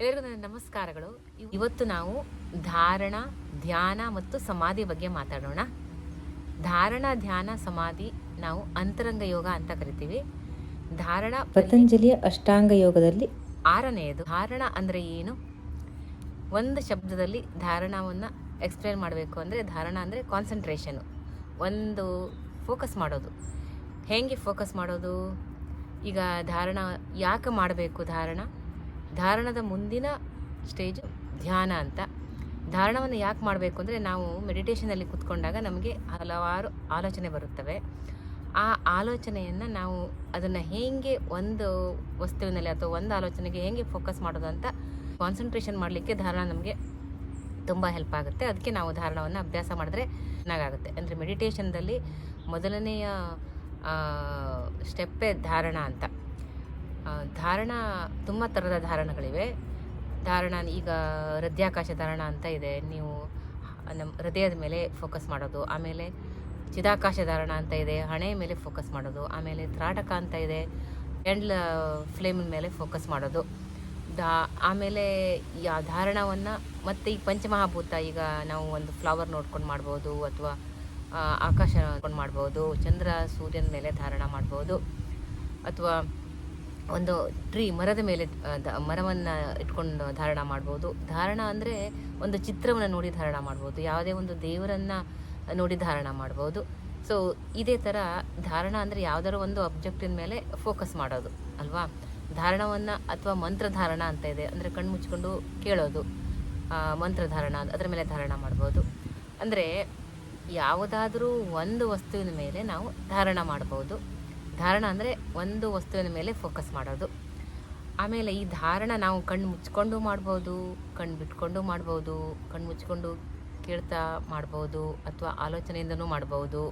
ಎಲ್ಲರಿಗೂ ನನ್ನ ನಮಸ್ಕಾರಗಳು. ಇವತ್ತು ನಾವು ಧಾರಣ ಧ್ಯಾನ ಮತ್ತು ಸಮಾಧಿ ಬಗ್ಗೆ ಮಾತಾಡೋಣ. ಧಾರಣ ಧ್ಯಾನ ಸಮಾಧಿ ನಾವು ಅಂತರಂಗ ಯೋಗ ಅಂತ ಕರಿತೀವಿ. ಧಾರಣ ಪತಂಜಲಿಯ ಅಷ್ಟಾಂಗ ಯೋಗದಲ್ಲಿ ಆರನೆಯದು. ಧಾರಣ ಅಂದರೆ ಏನು? ಒಂದು ಶಬ್ದದಲ್ಲಿ ಧಾರಣವನ್ನು ಎಕ್ಸ್ಪ್ಲೇನ್ ಮಾಡಬೇಕು ಅಂದರೆ ಧಾರಣ ಅಂದರೆ ಕಾನ್ಸಂಟ್ರೇಷನು ಒಂದು ಫೋಕಸ್ ಮಾಡೋದು. ಹೇಗೆ ಫೋಕಸ್ ಮಾಡೋದು? ಈಗ ಧಾರಣ ಯಾಕೆ ಮಾಡಬೇಕು ಧಾರಣ? ಧಾರಣದ ಮುಂದಿನ ಸ್ಟೇಜ್ ಧ್ಯಾನ ಅಂತ. ಧಾರಣವನ್ನು ಯಾಕೆ ಮಾಡಬೇಕು ಅಂದರೆ ನಾವು ಮೆಡಿಟೇಷನಲ್ಲಿ ಕೂತ್ಕೊಂಡಾಗ ನಮಗೆ ಹಲವಾರು ಆಲೋಚನೆ ಬರುತ್ತವೆ. ಆ ಆಲೋಚನೆಯನ್ನು ನಾವು ಅದನ್ನು ಹೇಗೆ ಒಂದು ವಸ್ತುವಿನಲ್ಲಿ ಅಥವಾ ಒಂದು ಆಲೋಚನೆಗೆ ಹೇಗೆ ಫೋಕಸ್ ಮಾಡೋದು ಅಂತ ಕಾನ್ಸಂಟ್ರೇಷನ್ ಮಾಡಲಿಕ್ಕೆ ಧಾರಣ ನಮಗೆ ತುಂಬ ಹೆಲ್ಪ್ ಆಗುತ್ತೆ. ಅದಕ್ಕೆ ನಾವು ಧಾರಣವನ್ನು ಅಭ್ಯಾಸ ಮಾಡಿದ್ರೆ ಚೆನ್ನಾಗಾಗುತ್ತೆ. ಅಂದರೆ ಮೆಡಿಟೇಷನ್ದಲ್ಲಿ ಮೊದಲನೆಯ ಸ್ಟೆಪ್ಪೇ ಧಾರಣ ಅಂತ. ಧಾರಣ, ತುಂಬ ಥರದ ಧಾರಣಗಳಿವೆ. ಧಾರಣ, ಈಗ ಹೃದಯಾಕಾಶ ಧಾರಣ ಅಂತ ಇದೆ. ನೀವು ನಮ್ಮ ಹೃದಯದ ಮೇಲೆ ಫೋಕಸ್ ಮಾಡೋದು, ಆಮೇಲೆ ಚಿದಾಕಾಶ ಧಾರಣ ಅಂತ ಇದೆ, ಹಣೆಯ ಮೇಲೆ ಫೋಕಸ್ ಮಾಡೋದು, ಆಮೇಲೆ ತ್ರಾಟಕ ಅಂತ ಇದೆ ಎಂಡ್ಲ ಫ್ಲೇಮಿನ ಮೇಲೆ ಫೋಕಸ್ ಮಾಡೋದು. ದಾ ಆಮೇಲೆ ಯಾ ಧಾರಣವನ್ನು ಮತ್ತು ಈ ಪಂಚಮಹಾಭೂತ, ಈಗ ನಾವು ಒಂದು ಫ್ಲವರ್ ನೋಡ್ಕೊಂಡು ಮಾಡ್ಬೋದು, ಅಥವಾ ಆಕಾಶ ನೋಡ್ಕೊಂಡು ಮಾಡ್ಬೋದು, ಚಂದ್ರ, ಸೂರ್ಯನ ಮೇಲೆ ಧಾರಣ ಮಾಡ್ಬೋದು, ಅಥವಾ ಒಂದು ಟ್ರೀ ಮರದ ಮೇಲೆ ಮರವನ್ನು ಇಟ್ಕೊಂಡು ಧಾರಣ ಮಾಡ್ಬೋದು. ಧಾರಣ ಅಂದರೆ ಒಂದು ಚಿತ್ರವನ್ನು ನೋಡಿ ಧಾರಣ ಮಾಡ್ಬೋದು. ಯಾವುದೇ ಒಂದು ದೇವರನ್ನು ನೋಡಿ ಧಾರಣ ಮಾಡ್ಬೋದು. ಸೊ ಇದೇ ಥರ ಧಾರಣ ಅಂದರೆ ಯಾವುದಾದ್ರು ಒಂದು ಅಬ್ಜೆಕ್ಟಿನ ಮೇಲೆ ಫೋಕಸ್ ಮಾಡೋದು ಅಲ್ವಾ? ಧಾರಣವನ್ನು ಅಥವಾ ಮಂತ್ರಧಾರಣ ಅಂತ ಇದೆ. ಅಂದರೆ ಕಣ್ಣು ಮುಚ್ಕೊಂಡು ಕೇಳೋದು ಆ, ಮಂತ್ರಧಾರಣ ಅದರ ಮೇಲೆ ಧಾರಣ ಮಾಡ್ಬೋದು. ಅಂದರೆ ಯಾವುದಾದ್ರೂ ಒಂದು ವಸ್ತುವಿನ ಮೇಲೆ ನಾವು ಧಾರಣ ಮಾಡ್ಬೋದು. ಧಾರಣ ಅಂದರೆ ಒಂದು ವಸ್ತುವಿನ ಮೇಲೆ ಫೋಕಸ್ ಮಾಡೋದು. ಆಮೇಲೆ ಈ ಧಾರಣ ನಾವು ಕಣ್ಣು ಮುಚ್ಕೊಂಡು ಮಾಡ್ಬೋದು, ಕಣ್ಣು ಬಿಟ್ಕೊಂಡು ಮಾಡ್ಬೋದು, ಕಣ್ಣು ಮುಚ್ಕೊಂಡು ಕೇಳ್ತಾ ಮಾಡ್ಬೋದು ಅಥವಾ ಆಲೋಚನೆಯಿಂದನೂ ಮಾಡ್ಬೋದು.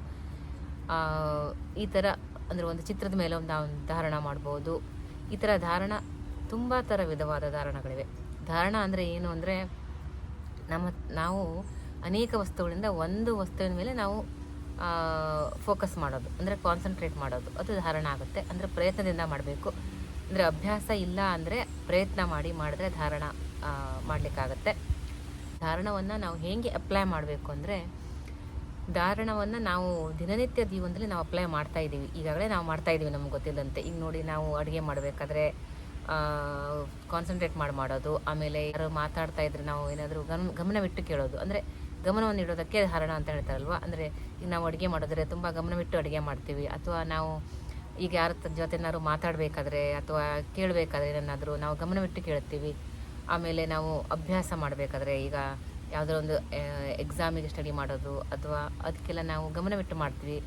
ಈ ಥರ ಅಂದರೆ ಒಂದು ಚಿತ್ರದ ಮೇಲೆ ಒಂದು ನಾವು ಧಾರಣ ಮಾಡ್ಬೋದು. ಈ ಥರ ಧಾರಣ ತುಂಬ ಥರ ವಿಧವಾದ ಧಾರಣಗಳಿವೆ. ಧಾರಣ ಅಂದರೆ ಏನು ಅಂದರೆ ನಮ್ಮ ನಾವು ಅನೇಕ ವಸ್ತುಗಳಿಂದ ಒಂದು ವಸ್ತುವಿನ ಮೇಲೆ ನಾವು ಫೋಕಸ್ ಮಾಡೋದು, ಅಂದರೆ ಕಾನ್ಸಂಟ್ರೇಟ್ ಮಾಡೋದು. ಅದು ಧಾರಣ ಆಗುತ್ತೆ. ಅಂದರೆ ಪ್ರಯತ್ನದಿಂದ ಮಾಡಬೇಕು. ಅಂದರೆ ಅಭ್ಯಾಸ ಇಲ್ಲ ಅಂದರೆ ಪ್ರಯತ್ನ ಮಾಡಿ ಮಾಡಿದ್ರೆ ಧಾರಣ ಮಾಡಲಿಕ್ಕಾಗತ್ತೆ. ಧಾರಣವನ್ನು ನಾವು ಹೇಗೆ ಅಪ್ಲೈ ಮಾಡಬೇಕು ಅಂದರೆ, ಧಾರಣವನ್ನು ನಾವು ದಿನನಿತ್ಯ ಜೀವನದಲ್ಲಿ ನಾವು ಅಪ್ಲೈ ಮಾಡ್ತಾ ಇದ್ದೀವಿ. ಈಗಾಗಲೇ ನಾವು ಮಾಡ್ತಾ ಇದ್ದೀವಿ ನಮ್ಗೆ ಗೊತ್ತಿಲ್ಲದಂತೆ. ಈಗ ನೋಡಿ ನಾವು ಅಡುಗೆ ಮಾಡಬೇಕಾದ್ರೆ ಕಾನ್ಸಂಟ್ರೇಟ್ ಮಾಡಿ ಮಾಡೋದು. ಆಮೇಲೆ ಯಾರು ಮಾತಾಡ್ತಾ ಇದ್ರೆ ನಾವು ಏನಾದರೂ ಗಮನ ಗಮನವಿಟ್ಟು ಕೇಳೋದು. ಅಂದರೆ ಗಮನವನ್ನು ಇಡೋದಕ್ಕೆ ಧಾರಣ ಅಂತ ಹೇಳ್ತಾರಲ್ವ? ಅಂದರೆ ಈಗ ನಾವು ಅಡುಗೆ ಮಾಡಿದ್ರೆ ತುಂಬ ಗಮನವಿಟ್ಟು ಅಡುಗೆ ಮಾಡ್ತೀವಿ. ಅಥವಾ ನಾವು ಈಗ ಯಾರ ಜೊತೆ ಏನಾದ್ರು ಮಾತಾಡಬೇಕಾದ್ರೆ ಅಥವಾ ಕೇಳಬೇಕಾದ್ರೆ ಏನಾದರೂ ನಾವು ಗಮನವಿಟ್ಟು ಕೇಳ್ತೀವಿ. ಆಮೇಲೆ ನಾವು ಅಭ್ಯಾಸ ಮಾಡಬೇಕಾದ್ರೆ ಈಗ ಯಾವುದೋ ಒಂದು ಎಕ್ಸಾಮಿಗೆ ಸ್ಟಡಿ ಮಾಡೋದು ಅಥವಾ ಅದಕ್ಕೆಲ್ಲ ನಾವು ಗಮನವಿಟ್ಟು ಮಾಡ್ತೀವಿ.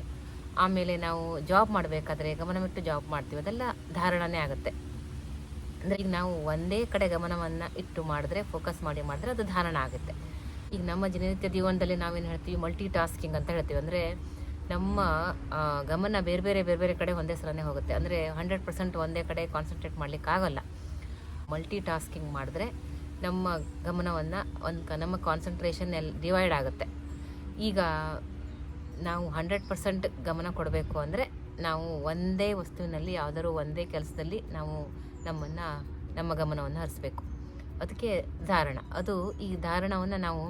ಆಮೇಲೆ ನಾವು ಜಾಬ್ ಮಾಡಬೇಕಾದ್ರೆ ಗಮನವಿಟ್ಟು ಜಾಬ್ ಮಾಡ್ತೀವಿ. ಅದೆಲ್ಲ ಧಾರಣನೇ ಆಗುತ್ತೆ. ಅಂದರೆ ಈಗ ನಾವು ಒಂದೇ ಕಡೆ ಗಮನವನ್ನು ಇಟ್ಟು ಮಾಡಿದ್ರೆ ಫೋಕಸ್ ಮಾಡಿ ಮಾಡಿದ್ರೆ ಅದು ಧಾರಣ ಆಗುತ್ತೆ. ಈಗ ನಮ್ಮ ದಿನನಿತ್ಯ ಜೀವನದಲ್ಲಿ ನಾವೇನು ಹೇಳ್ತೀವಿ ಮಲ್ಟಿ ಟಾಸ್ಕಿಂಗ್ ಅಂತ ಹೇಳ್ತೀವಿ. ಅಂದರೆ ನಮ್ಮ ಗಮನ ಬೇರೆ ಬೇರೆ ಬೇರೆ ಬೇರೆ ಕಡೆ ಒಂದೇ ಸಲನೇ ಹೋಗುತ್ತೆ. ಅಂದರೆ ಹಂಡ್ರೆಡ್ ಪರ್ಸೆಂಟ್ ಒಂದೇ ಕಡೆ ಕಾನ್ಸಂಟ್ರೇಟ್ ಮಾಡಲಿಕ್ಕಾಗಲ್ಲ ಮಲ್ಟಿ ಟಾಸ್ಕಿಂಗ್ ಮಾಡಿದ್ರೆ ನಮ್ಮ ಗಮನವನ್ನು ಒಂದು ನಮ್ಮ ಕಾನ್ಸಂಟ್ರೇಷನ್ ಎಲ್ಲಿ ಡಿವೈಡ್ ಆಗುತ್ತೆ. ಈಗ ನಾವು ಹಂಡ್ರೆಡ್ ಪರ್ಸೆಂಟ್ ಗಮನ ಕೊಡಬೇಕು ಅಂದರೆ ನಾವು ಒಂದೇ ವಸ್ತುವಿನಲ್ಲಿ, ಯಾವುದಾದ್ರು ಒಂದೇ ಕೆಲಸದಲ್ಲಿ ನಾವು ನಮ್ಮನ್ನು, ನಮ್ಮ ಗಮನವನ್ನು ಹರಿಸ್ಬೇಕು. ಅದಕ್ಕೆ ಧಾರಣ. ಅದು ಈ ಧಾರಣವನ್ನು ನಾವು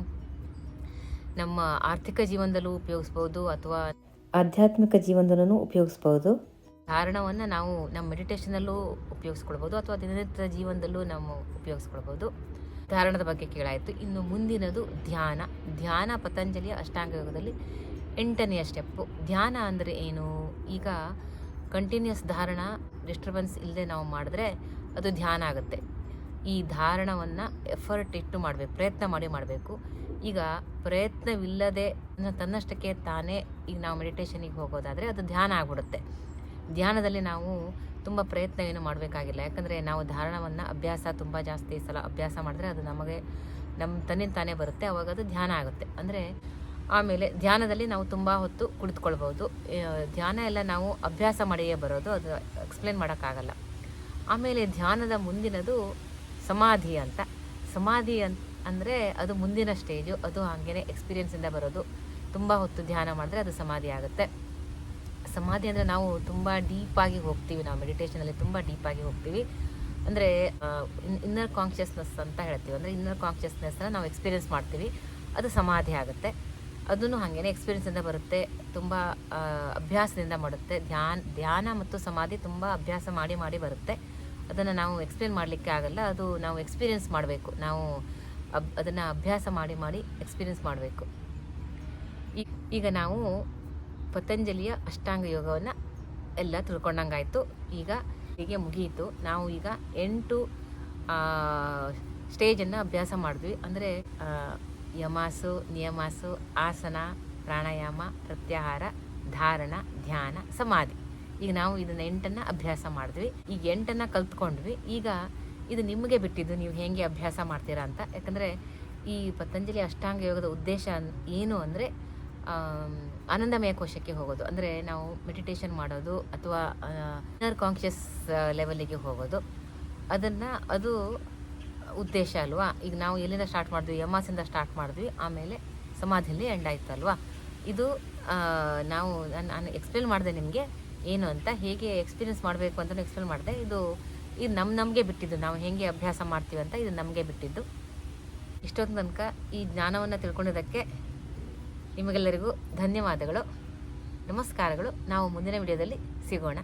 ನಮ್ಮ ಆರ್ಥಿಕ ಜೀವನದಲ್ಲೂ ಉಪಯೋಗಿಸ್ಬೋದು ಅಥವಾ ಆಧ್ಯಾತ್ಮಿಕ ಜೀವನದಲ್ಲೂ ಉಪಯೋಗಿಸ್ಬೋದು. ಧಾರಣವನ್ನು ನಾವು ನಮ್ಮ ಮೆಡಿಟೇಷನಲ್ಲೂ ಉಪಯೋಗಿಸ್ಕೊಳ್ಬೋದು ಅಥವಾ ದಿನನಿತ್ಯದ ಜೀವನದಲ್ಲೂ ನಾವು ಉಪಯೋಗಿಸ್ಕೊಳ್ಬೋದು. ಧಾರಣದ ಬಗ್ಗೆ ಕೇಳಾಯಿತು. ಇನ್ನು ಮುಂದಿನದು ಧ್ಯಾನ. ಧ್ಯಾನ ಪತಂಜಲಿಯ ಅಷ್ಟಾಂಗ ಯೋಗದಲ್ಲಿ ಎಂಟನೆಯ ಸ್ಟೆಪ್ಪು. ಧ್ಯಾನ ಅಂದರೆ ಏನು? ಈಗ ಕಂಟಿನ್ಯೂಸ್ ಧಾರಣ ಡಿಸ್ಟರ್ಬೆನ್ಸ್ ಇಲ್ಲದೆ ನಾವು ಮಾಡಿದ್ರೆ ಅದು ಧ್ಯಾನ ಆಗುತ್ತೆ. ಈ ಧಾರಣವನ್ನು ಎಫರ್ಟ್ ಇಟ್ಟು ಮಾಡಬೇಕು, ಪ್ರಯತ್ನ ಮಾಡಿ ಮಾಡಬೇಕು. ಈಗ ಪ್ರಯತ್ನವಿಲ್ಲದೆ ತನ್ನಷ್ಟಕ್ಕೆ ತಾನೇ ಈಗ ನಾವು ಮೆಡಿಟೇಷನಿಗೆ ಹೋಗೋದಾದರೆ ಅದು ಧ್ಯಾನ ಆಗ್ಬಿಡುತ್ತೆ. ಧ್ಯಾನದಲ್ಲಿ ನಾವು ತುಂಬ ಪ್ರಯತ್ನ ಏನು ಮಾಡಬೇಕಾಗಿಲ್ಲ. ಯಾಕಂದರೆ ನಾವು ಧಾರಣವನ್ನು ಅಭ್ಯಾಸ ತುಂಬ ಜಾಸ್ತಿ ಸಲ ಅಭ್ಯಾಸ ಮಾಡಿದ್ರೆ ಅದು ನಮಗೆ ನಮ್ಮ ತನ್ನಿಂದ ತಾನೇ ಬರುತ್ತೆ, ಅವಾಗ ಅದು ಧ್ಯಾನ ಆಗುತ್ತೆ. ಅಂದರೆ ಆಮೇಲೆ ಧ್ಯಾನದಲ್ಲಿ ನಾವು ತುಂಬ ಹೊತ್ತು ಕುಳಿತುಕೊಳ್ಬೋದು ಧ್ಯಾನ ಎಲ್ಲ ನಾವು ಅಭ್ಯಾಸ ಮಾಡಿಯೇ ಬರೋದು, ಅದು ಎಕ್ಸ್ಪ್ಲೇನ್ ಮಾಡೋಕ್ಕಾಗಲ್ಲ. ಆಮೇಲೆ ಧ್ಯಾನದ ಮುಂದಿನದು ಸಮಾಧಿ ಅಂತ. ಸಮಾಧಿ ಅಂತ ಅಂದರೆ ಅದು ಮುಂದಿನ ಸ್ಟೇಜು, ಅದು ಹಾಗೇನೆ ಎಕ್ಸ್ಪೀರಿಯೆನ್ಸಿಂದ ಬರೋದು. ತುಂಬ ಹೊತ್ತು ಧ್ಯಾನ ಮಾಡಿದ್ರೆ ಅದು ಸಮಾಧಿ ಆಗುತ್ತೆ. ಸಮಾಧಿ ಅಂದರೆ ನಾವು ತುಂಬ ಡೀಪಾಗಿ ಹೋಗ್ತೀವಿ, ನಾವು ಮೆಡಿಟೇಷನಲ್ಲಿ ತುಂಬ ಡೀಪಾಗಿ ಹೋಗ್ತೀವಿ. ಅಂದರೆ ಇನ್ನರ್ ಕಾನ್ಷಿಯಸ್ನೆಸ್ ಅಂತ ಹೇಳ್ತೀವಿ. ಅಂದರೆ ಇನ್ನರ್ ಕಾನ್ಷಿಯಸ್ನೆಸ್ನ ನಾವು ಎಕ್ಸ್ಪೀರಿಯೆನ್ಸ್ ಮಾಡ್ತೀವಿ. ಅದು ಸಮಾಧಿ ಆಗುತ್ತೆ. ಅದನ್ನು ಹಾಗೇನೆ ಎಕ್ಸ್ಪೀರಿಯೆನ್ಸಿಂದ ಬರುತ್ತೆ, ತುಂಬ ಅಭ್ಯಾಸದಿಂದ ಮಾಡುತ್ತೆ. ಧ್ಯಾನ ಧ್ಯಾನ ಮತ್ತು ಸಮಾಧಿ ತುಂಬ ಅಭ್ಯಾಸ ಮಾಡಿ ಮಾಡಿ ಬರುತ್ತೆ. ಅದನ್ನು ನಾವು ಎಕ್ಸ್ಪ್ಲೇನ್ ಮಾಡಲಿಕ್ಕೆ ಆಗಲ್ಲ. ಅದು ನಾವು ಎಕ್ಸ್ಪೀರಿಯೆನ್ಸ್ ಮಾಡಬೇಕು. ನಾವು ಅಬ್, ಅದನ್ನು ಅಭ್ಯಾಸ ಮಾಡಿ ಮಾಡಿ ಎಕ್ಸ್ಪೀರಿಯೆನ್ಸ್ ಮಾಡಬೇಕು. ಈಗ ನಾವು ಪತಂಜಲಿಯ ಅಷ್ಟಾಂಗ ಯೋಗವನ್ನು ಎಲ್ಲ ತಿಳ್ಕೊಂಡಂಗಾಯಿತು. ಈಗ ಹೀಗೆ ಮುಗಿಯಿತು ನಾವು ಈಗ ಎಂಟು ಸ್ಟೇಜನ್ನು ಅಭ್ಯಾಸ ಮಾಡಿದ್ವಿ. ಅಂದರೆ ಯಮಾಸು, ನಿಯಮಾಸು, ಆಸನ, ಪ್ರಾಣಾಯಾಮ, ಪ್ರತ್ಯಾಹಾರ, ಧಾರಣ, ಧ್ಯಾನ, ಸಮಾಧಿ. ಈಗ ನಾವು ಇದನ್ನ ಎಂಟನ್ನು ಅಭ್ಯಾಸ ಮಾಡಿದ್ವಿ. ಈಗ ಎಂಟನ್ನು ಕಲ್ತ್ಕೊಂಡ್ವಿ. ಈಗ ಇದು ನಿಮಗೆ ಬಿಟ್ಟಿದ್ದು ನೀವು ಹೇಗೆ ಅಭ್ಯಾಸ ಮಾಡ್ತೀರಾ ಅಂತ. ಯಾಕಂದರೆ ಈ ಪತಂಜಲಿ ಅಷ್ಟಾಂಗ ಯೋಗದ ಉದ್ದೇಶ ಏನು ಅಂದರೆ ಆನಂದಮಯ ಕೋಶಕ್ಕೆ ಹೋಗೋದು. ಅಂದರೆ ನಾವು ಮೆಡಿಟೇಷನ್ ಮಾಡೋದು ಅಥವಾ ಇನ್ನರ್ ಕಾನ್ಷಿಯಸ್ ಲೆವೆಲಿಗೆ ಹೋಗೋದು. ಅದನ್ನು, ಅದು ಉದ್ದೇಶ ಅಲ್ವಾ? ಈಗ ನಾವು ಎಲ್ಲಿಂದ ಸ್ಟಾರ್ಟ್ ಮಾಡಿದ್ವಿ? ಯಮಾಸಿಂದ ಸ್ಟಾರ್ಟ್ ಮಾಡಿದ್ವಿ. ಆಮೇಲೆ ಸಮಾಧಿಯಲ್ಲಿ ಎಂಡ್ ಆಯ್ತು ಅಲ್ವಾ ಇದು ನಾವು, ನಾನು ನಾನು ಎಕ್ಸ್ಪ್ಲೇನ್ ಮಾಡಿದೆ ನಿಮಗೆ. ಏನು ಅಂತ ಹೇಗೆ ಎಕ್ಸ್ಪೀರಿಯನ್ಸ್ ಮಾಡಬೇಕು ಅಂತ ಎಕ್ಸ್ಪ್ಲೇನ್ ಮಾಡಿದೆ. ಇದು ಇದು ನಮ್ಮ ನಮಗೆ ಬಿಟ್ಟಿದ್ದು. ನಾವು ಹೇಗೆ ಅಭ್ಯಾಸ ಮಾಡ್ತೀವಿ ಅಂತ ಇದು ನಮಗೆ ಬಿಟ್ಟಿದ್ದು. ಇಷ್ಟೊಂದು ತನಕ ಈ ಜ್ಞಾನವನ್ನು ತಿಳ್ಕೊಂಡಿದ್ದಕ್ಕೆ ನಿಮಗೆಲ್ಲರಿಗೂ ಧನ್ಯವಾದಗಳು. ನಮಸ್ಕಾರಗಳು. ನಾವು ಮುಂದಿನ ವಿಡಿಯೋದಲ್ಲಿ ಸಿಗೋಣ.